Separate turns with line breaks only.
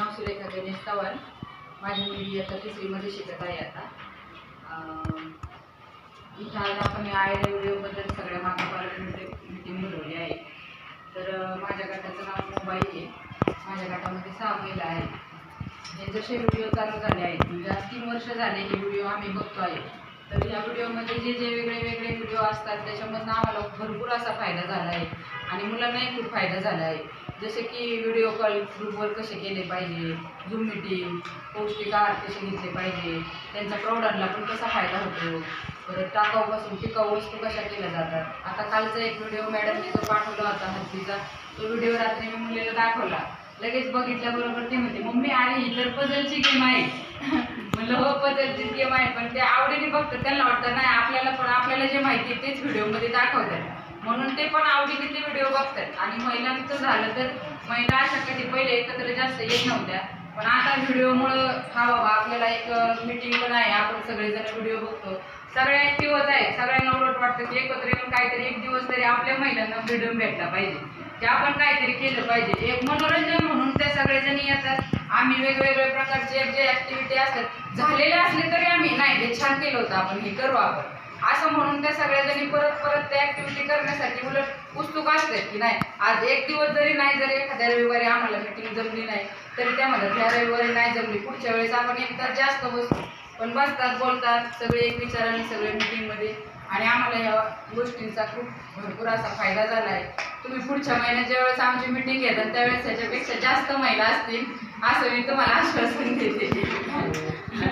नाव सुरेखा गणेश चव्हाण. माझी मुलगी आता तिसरीमध्ये शिकत आहे आता. इथं आज आपण आय व्हिडिओबद्दल सगळ्या माता मिटिंग बोलवली आहे. तर माझ्या गटाचं नाव मुंबई आहे. माझ्या गटामध्ये सहा महिला आहेत. हे जसे व्हिडिओ चालू झाले आहेत. म्हणजे आज तीन वर्ष झाले हे व्हिडिओ आम्ही बघतो आहे तर या व्हिडिओमध्ये जे जे वेगळे वेगळे व्हिडिओ असतात त्याच्यामधनं आम्हाला भरपूर असा फायदा झाला आहे. आणि मुलांनाही खूप फायदा झाला आहे. जसे की व्हिडिओ कॉल ग्रुपवर कसे केले पाहिजे झूम मिटिंग पौष्टिक आहार कसे घेतले पाहिजे त्यांचा प्रौढांना पण कसा फायदा होतो परत टाकाऊपासून टिकाऊ वस्तू कशा केल्या जातात. आता कालचा एक व्हिडिओ मॅडमने जो पाठवला होता हत्तीचा तो व्हिडिओ रात्री मी मुलीला दाखवला. लगेच बघितल्याबरोबर ते म्हणते मम्मी अरे ही तर गेम आहे. म्हणलं गेम आहे पण ते आवडीने बघतात. त्यांना वाटतं नाही आपल्याला पण आपल्याला जे माहिती आहे तेच व्हिडिओमध्ये दाखवतात. म्हणून ते पण आवडीने ते व्हिडिओ बघतात. आणि महिलांचं झालं तर महिला अशा कधी पहिले एकत्र जास्त येत नव्हत्या. पण आता व्हिडिओमुळं हा बाबा आपल्याला एक मीटिंग पण आहे. आपण सगळेजण व्हिडिओ बघतो. सगळ्या ॲक्टिव्हच आहे सगळ्यांना उलट वाटतं की एकत्र येऊन काहीतरी एक दिवस तरी आपल्या महिलांना फ्रीडम भेटला पाहिजे. ते आपण काहीतरी केलं पाहिजे. एक मनोरंजन म्हणून ते सगळेजण येतात. आम्ही वेगवेगळ्या प्रकारचे जे ऍक्टिव्हिटी असतात झालेले असले तरी आम्ही नाही हे छान केलं होतं आपण हे करू आपण. असं म्हणून त्या सगळ्याजणी परत परत त्या ऍक्टिव्हिटी करण्यासाठी उलट उत्सुक असतात की नाही आज एक दिवस जरी नाही जरी एखाद्या रविवारी आम्हाला मीटिंग जमली नाही तरी त्या म्हणतात त्या रविवारी नाही जमली पुढच्या वेळेस आपण एक तास जास्त बसतो पण बसतात बोलतात सगळे एक विचाराने सगळे मीटिंगमध्ये आणि आम्हाला या गोष्टींचा खूप भरपूर असा फायदा झाला आहे. तुम्ही पुढच्या महिन्यात ज्यावेळेस आमची मीटिंग घेतात त्यावेळेस त्याच्यापेक्षा जास्त महिला असतील असं मी तुम्हाला आश्वासन देते. हो.